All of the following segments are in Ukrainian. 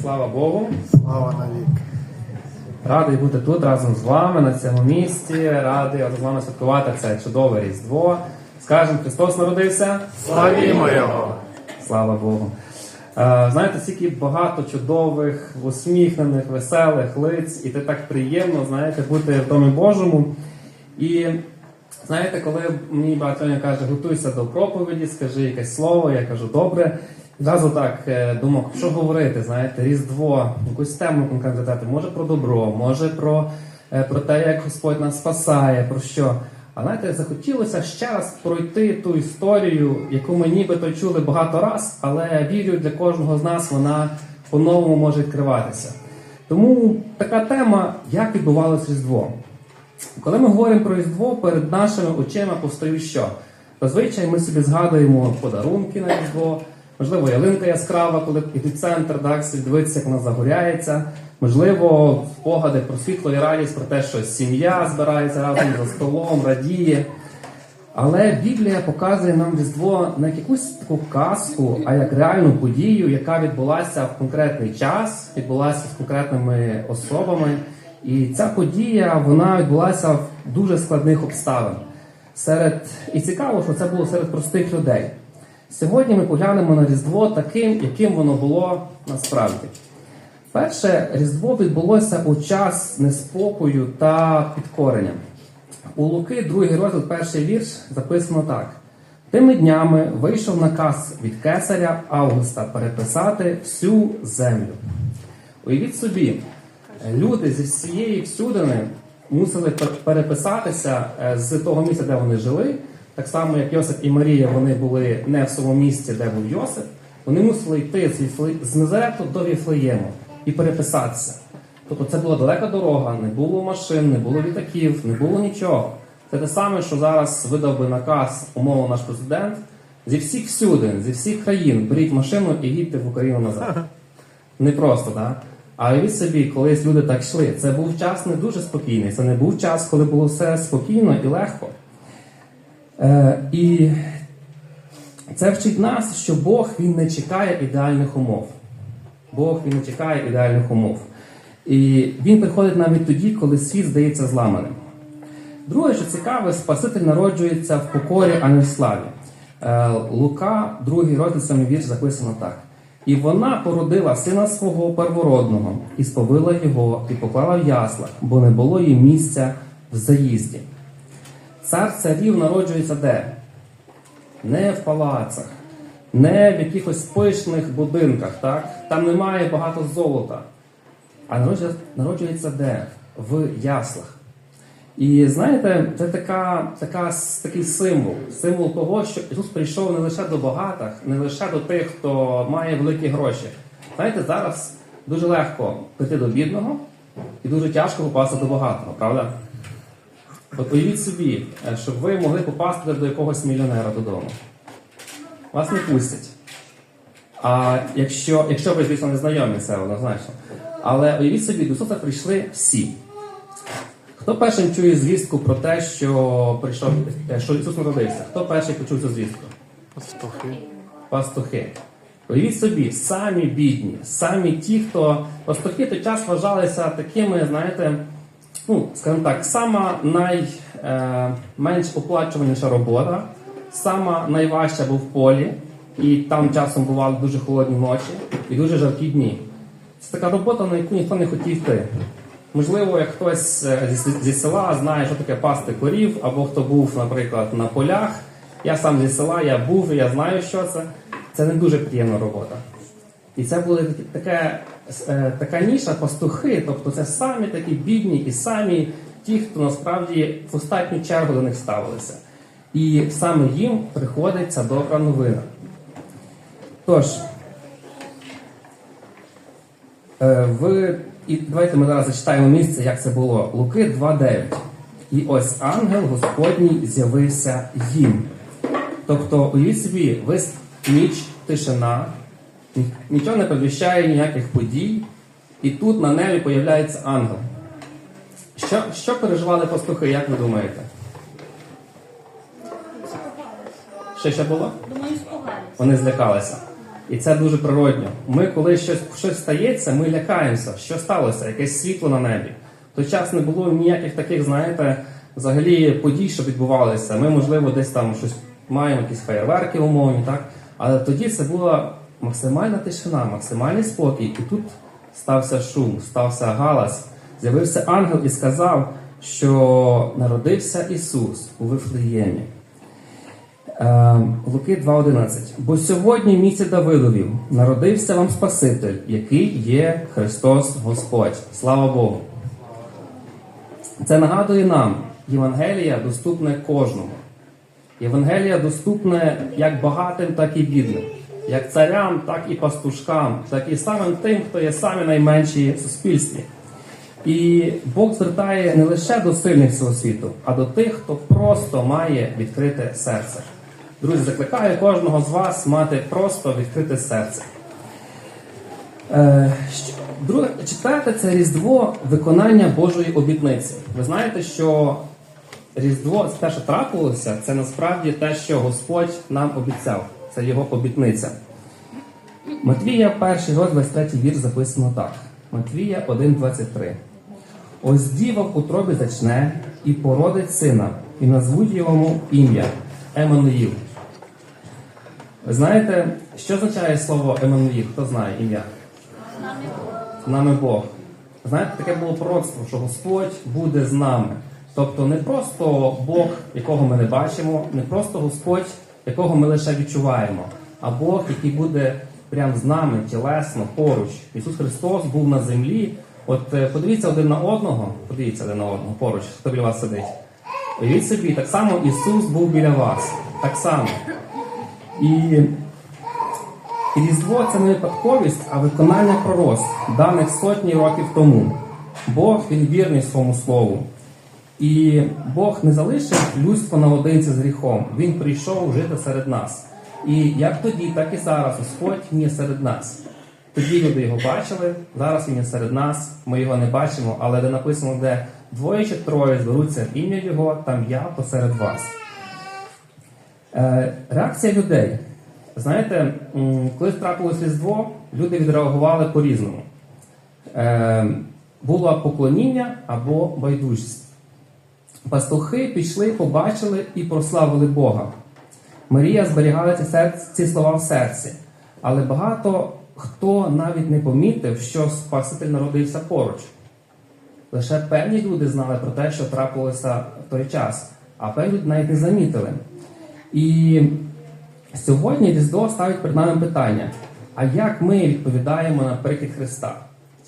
Слава Богу. Слава навік. Радий бути тут разом з вами на цьому місці. Радий з вами святкувати це чудове Різдво. Скажемо, Христос народився. Славімо Його! Слава Богу. Е, Знаєте, стільки багато чудових, усміхнених, веселих лиць, і це так приємно, знаєте, бути в Домі Божому. І знаєте, коли мені багато каже, готуйся до проповіді, скажи якесь слово, я кажу, добре. Зразу так е, думав, що говорити, знаєте, Різдво, якусь тему конкретно може про добро, може про, е, про те, як Господь нас спасає, про що. А знаєте, захотілося ще раз пройти ту історію, яку ми нібито чули багато раз, але вірю, для кожного з нас вона по-новому може відкриватися. Тому така тема, як відбувалося Різдво. Коли ми говоримо про Різдво, перед нашими очима постає що? Зазвичай ми собі згадуємо подарунки на Різдво, можливо, ялинка яскрава, коли йдуть центр, так, дивитися, як вона загоряється. Можливо, спогади про світло і радість, про те, що сім'я збирається разом за столом, радіє. Але Біблія показує нам Різдво не як якусь таку казку, а як реальну подію, яка відбулася в конкретний час, відбулася з конкретними особами. І ця подія вона відбулася в дуже складних обставин. Серед і цікаво, що це було серед простих людей. Сьогодні ми поглянемо на Різдво таким, яким воно було насправді. Перше Різдво відбулося у час неспокою та підкорення. У Луки, другий розділ, перший вірш, записано так: тими днями вийшов наказ від кесаря Августа переписати всю землю. Уявіть собі, люди зі всієї всюдини мусили переписатися е, з того місця, де вони жили. Так само, як Йосип і Марія, вони були не в тому місці, де був Йосип. Вони мусили йти з, Назарету до Віфлеєму і переписатися. Тобто це була далека дорога, не було машин, не було літаків, не було нічого. Це те саме, що зараз видав би наказ, умовно наш президент. Зі всіх всюди, зі всіх країн беріть машину і їдьте в Україну назад. Не просто, так? А уявіть собі, колись люди так йшли. Це був час не дуже спокійний. Це не був час, коли було все спокійно і легко. Е, і це вчить нас, що Бог він не чекає ідеальних умов. Бог він не чекає ідеальних умов. І він приходить навіть тоді, коли світ здається зламаним. Друге, що цікаве, Спаситель народжується в покорі, а не в славі. Е, Лука, другий розділ, сьомий вірш, записано так. І вона породила сина свого первородного, і сповила його, і поклала в яслах, бо не було їй місця в заїзді. Цар царів народжується де? Не в палацах, не в якихось пишних будинках, так? Там немає багато золота. А народжується, народжується де? В яслах. І знаєте, це така, така, такий символ. Символ того, що Ісус прийшов не лише до багатих, не лише до тих, хто має великі гроші. Знаєте, зараз дуже легко прийти до бідного і дуже тяжко попасти до багатого, правда? От уявіть собі, е, щоб ви могли попасти до якогось мільйонера додому. Вас не пустять. А якщо, якщо ви, звісно, не знайомі, це однозначно. Але уявіть собі, до Ісуса прийшли всі. Хто першим чує звістку про те, що прийшов, е, що Ісус народився? Хто перший почув цю звістку? Пастухи. Пастухи. Уявіть собі, самі бідні, самі ті, хто пастухи той час вважалися такими, знаєте, ну, скажімо так, сама найменш оплачуваніша робота, сама найважча був в полі, і там часом бували дуже холодні ночі і дуже жаркі дні. Це така робота, на яку ніхто не хотів йти. Можливо, як хтось е, зі села знає, що таке пасти корів, або хто був, наприклад, на полях. Я сам зі села, я був, і я знаю, що це. Це не дуже приємна робота. І це була таке, е, така ніша пастухи, тобто це самі такі бідні і самі ті, хто насправді в останню чергу до них ставилися. І саме їм приходиться добра новина. Тож, Е, В... І давайте ми зараз зачитаємо місце, як це було. Луки 2.9. І ось ангел Господній з'явився їм. Тобто, уявіть собі, весь ніч, тишина, нічого не передвіщає ніяких подій, і тут на небі появляється ангел. Що, що переживали пастухи, як ви думаєте? Що ще було? Думаю. Вони злякалися. І це дуже природньо. Ми, коли щось, щось стається, ми лякаємося, що сталося, якесь світло на небі. В той час не було ніяких таких, знаєте, взагалі подій, що відбувалися. Ми, можливо, десь там щось маємо, якісь феєрверки умовні, так? Але тоді це була максимальна тишина, максимальний спокій. І тут стався шум, стався галас. З'явився ангел і сказав, що народився Ісус у Вифлеємі. Е, Луки 2.11. Бо сьогодні в місті Давидові народився вам Спаситель, який є Христос Господь. Слава Богу! Це нагадує нам, Євангелія доступне кожному. Євангелія доступне як багатим, так і бідним, як царям, так і пастушкам, так і самим тим, хто є самі найменші в суспільстві. І Бог звертає не лише до сильних цього світу, а до тих, хто просто має відкрите серце. Друзі, закликаю кожного з вас мати просто відкрите серце. Е, Друге, четверте це Різдво виконання Божої обітниці. Ви знаєте, що Різдво, те, що трапилося, це насправді те, що Господь нам обіцяв. Це його обітниця. Матвія, перший розділ, 23 вірш записано так. Матвія 1,23. Ось діва в утробі зачне і породить сина, і назвуть йому ім'я Еммануїл. Ви знаєте, що означає слово Еммануїл? Хто знає ім'я? З нами Бог. Знаєте, таке було пророцтво, що Господь буде з нами. Тобто не просто Бог, якого ми не бачимо, не просто Господь, якого ми лише відчуваємо, а Бог, який буде прямо з нами, тілесно, поруч. Ісус Христос був на землі. От е, подивіться один на одного, подивіться один на одного поруч, хто біля вас сидить. Уявіть собі, так само Ісус був біля вас. Так само. І Різдво це не випадковість, а виконання пророцтв, даних сотні років тому. Бог він вірний своєму слову. І Бог не залишив людство наодинці з гріхом. Він прийшов жити серед нас. І як тоді, так і зараз Господь є серед нас. Тоді люди його бачили, зараз він є серед нас. Ми його не бачимо, але де написано, де двоє чи троє зберуться ім'я Його, там я посеред вас. Е, реакція людей. Знаєте, коли трапилось Різдво, люди відреагували по-різному. Е, було поклоніння або байдужість. Пастухи пішли, побачили і прославили Бога. Марія зберігала ці, серці, ці слова в серці, але багато хто навіть не помітив, що Спаситель народився поруч. Лише певні люди знали про те, що трапилося в той час, а певні навіть не замітили. І сьогодні Різдво ставить перед нами питання: а як ми відповідаємо на прихід Христа?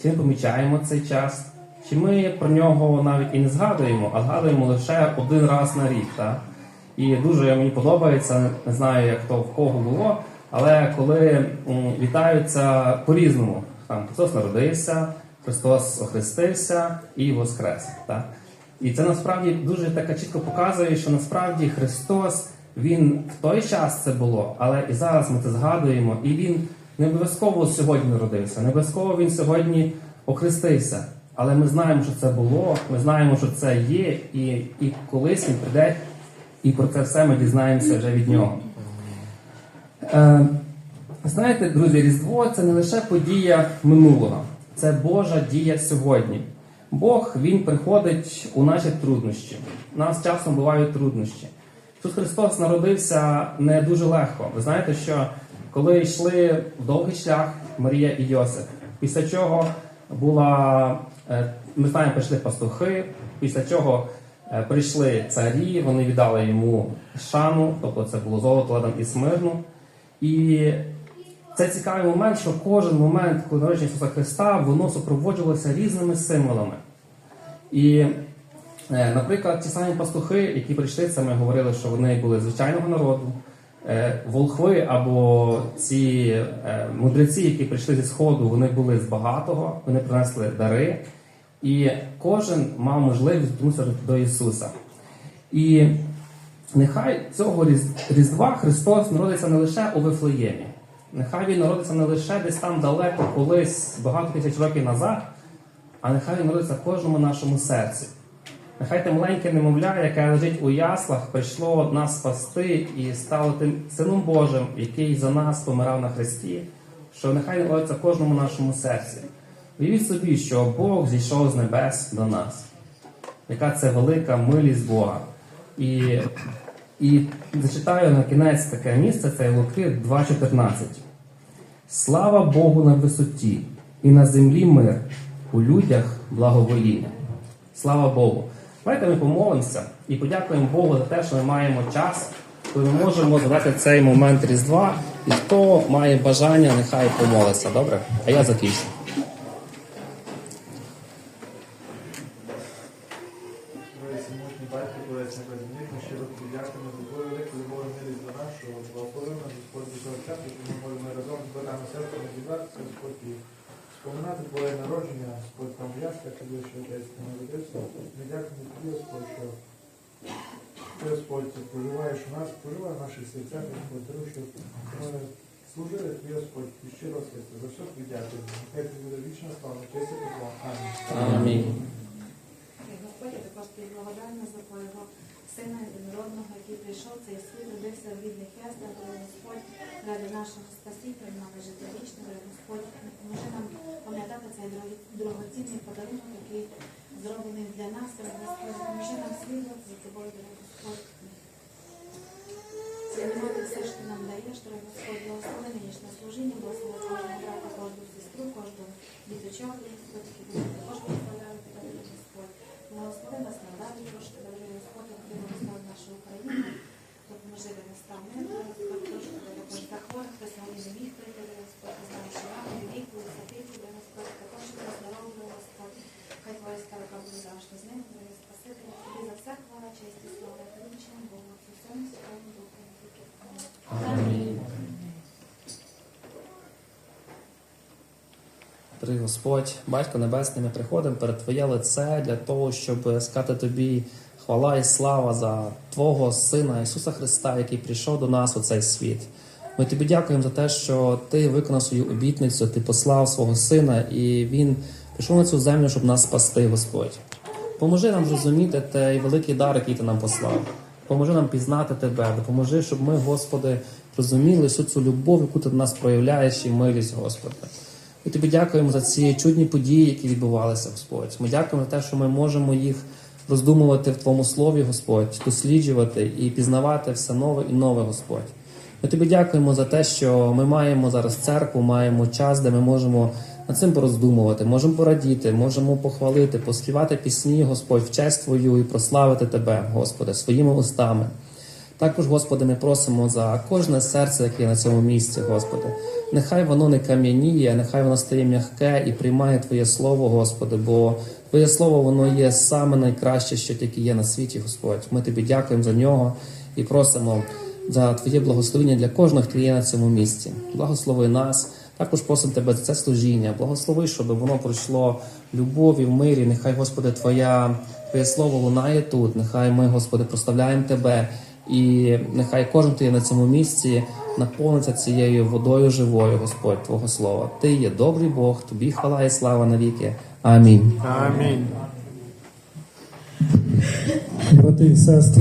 Чи ми помічаємо цей час? Чи ми про нього навіть і не згадуємо, а згадуємо лише один раз на рік? Так? І дуже мені подобається, не знаю, як то в кого було, але коли вітаються по-різному, там Христос народився, Христос охрестився і воскрес. Так? І це насправді дуже така чітко показує, що насправді Христос Він в той час це було, але і зараз ми це згадуємо, і Він не обов'язково сьогодні народився, не обов'язково Він сьогодні охрестився. Але ми знаємо, що це було, ми знаємо, що це є, і, і колись він прийде, і про це все ми дізнаємося вже від нього. Е, знаєте, друзі, Різдво це не лише подія минулого, це Божа дія сьогодні. Бог Він приходить у наші труднощі. У нас часом бувають труднощі. Ісус Христос народився не дуже легко. Ви знаєте, що коли йшли в довгий шлях Марія і Йосип, після чого була, е, ми знаємо, прийшли пастухи, після чого е, прийшли царі, вони віддали йому шану, тобто це було золото, ладан і смирну. І це цікавий момент, що кожен момент, коли народження Ісуса Христа, воно супроводжувалося різними символами. І, е, наприклад, ті самі пастухи, які прийшли, це ми говорили, що вони були звичайного народу. Е, Волхви або ці е, мудреці, які прийшли зі сходу, вони були з багатого, вони принесли дари, і кожен мав можливість звернутися до Ісуса. І нехай цього Різдва Христос народиться не лише у Вифлеємі, нехай Він народиться не лише десь там далеко, колись багато тисяч років назад, а нехай він народиться в кожному нашому серці. Нехай те маленьке немовля, яке лежить у яслах, прийшло нас спасти і стало тим сином Божим, який за нас помирав на хресті, що нехай народиться в кожному нашому серці. Уявіть собі, що Бог зійшов з небес до нас. Яка це велика милість Бога. І, і зачитаю на кінець таке місце, це Луки 2.14. Слава Богу на висоті, і на землі мир, у людях благовоління. Слава Богу! Давайте ми помолимося і подякуємо Богу за те, що ми маємо час, коли ми можемо згадати цей момент Різдва. І хто має бажання, нехай помолиться. Добре? А я закінчу. Господь ми разом з братами серцями Господь, і споминати Твоє народження, Господь, там в яслях, коли ще отець ти народився. Ми дякуємо тобі, Господь, що ти, Господь, проживаєш у нас, проживає в наших серцях, Господь, тому що ми служили тобі, Господь, і щиро серце. За все тобі дякую. Нехай тобі буде вічна слава, честь і тепло. Амінь. Амінь. Господь, я також тобі благодарна за твого сина народного, який прийшов цей світ, родився в рідних яслах, але Господь ради нашого спасіння, нами життя вічне, але Господь може нам пам'ятати цей дорогоцінний подарунок, який зроблений для нас, Господь, може нам слідувати за тобою, дорогий Господь. Цінувати все, що ти нам даєш, дорогий Господь, благослови нинішнє служіння, благослови кожного брата, кожну сестру, кожного діточок, Господь, які будуть також прославляти тебе, дорогий Господь. Благослови нас на далі, прошу тебе, дорогий Господь, як ти благослови нашу Україну, допоможи де настав мир, дорогий Господь, прошу тебе, допоможи за хворих, хто сьогодні не міг прийти, дорогий Господь, ти знаєш, що рано, лікує, запіку, дорогий Господь, також тебе здоров'я, дорогий Господь, хай твоя скарка буде завжди з ним, дорогий Спаситель, тобі за все хвала, честь і слава, тобі вічному Богу, Отцю, Сину, Святому Духу, на віки. Амінь. Дорогий Господь, Батько Небесний, ми приходимо перед Твоє лице для того, щоб сказати Тобі хвала і слава за Твого Сина Ісуса Христа, який прийшов до нас у цей світ. Ми тобі дякуємо за те, що ти виконав свою обітницю, ти послав свого сина, і він прийшов на цю землю, щоб нас спасти, Господь. Поможи нам зрозуміти той великий дар, який ти нам послав. Поможи нам пізнати тебе, допоможи, щоб ми, Господи, розуміли всю цю любов, яку ти до нас проявляєш, і милість, Господи. І тобі дякуємо за ці чудні події, які відбувалися, Господь. Ми дякуємо за те, що ми можемо їх роздумувати в Твоєму слові, Господь, досліджувати і пізнавати все нове і нове, Господь. Ми тобі дякуємо за те, що ми маємо зараз церкву, маємо час, де ми можемо над цим пороздумувати, можемо порадіти, можемо похвалити, поспівати пісні, Господь, в честь Твою і прославити Тебе, Господи, своїми устами. Також, Господи, ми просимо за кожне серце, яке на цьому місці, Господи. Нехай воно не кам'яніє, нехай воно стає м'яке і приймає Твоє Слово, Господи, бо Твоє Слово воно є саме найкраще, що тільки є на світі, Господь. Ми тобі дякуємо за нього і просимо за Твоє благословення для кожного, хто є на цьому місці. Благослови нас. Також просимо тебе за це служіння. Благослови, щоб воно пройшло любові, в мирі. Нехай, Господи, Твоя, Твоє слово лунає тут. Нехай ми, Господи, прославляємо Тебе. І нехай кожен, ти є на цьому місці, наповниться цією водою живою, Господь, Твого Слова. Ти є добрий Бог, тобі хвала і слава навіки. Амінь. Амінь. Брати і сестри.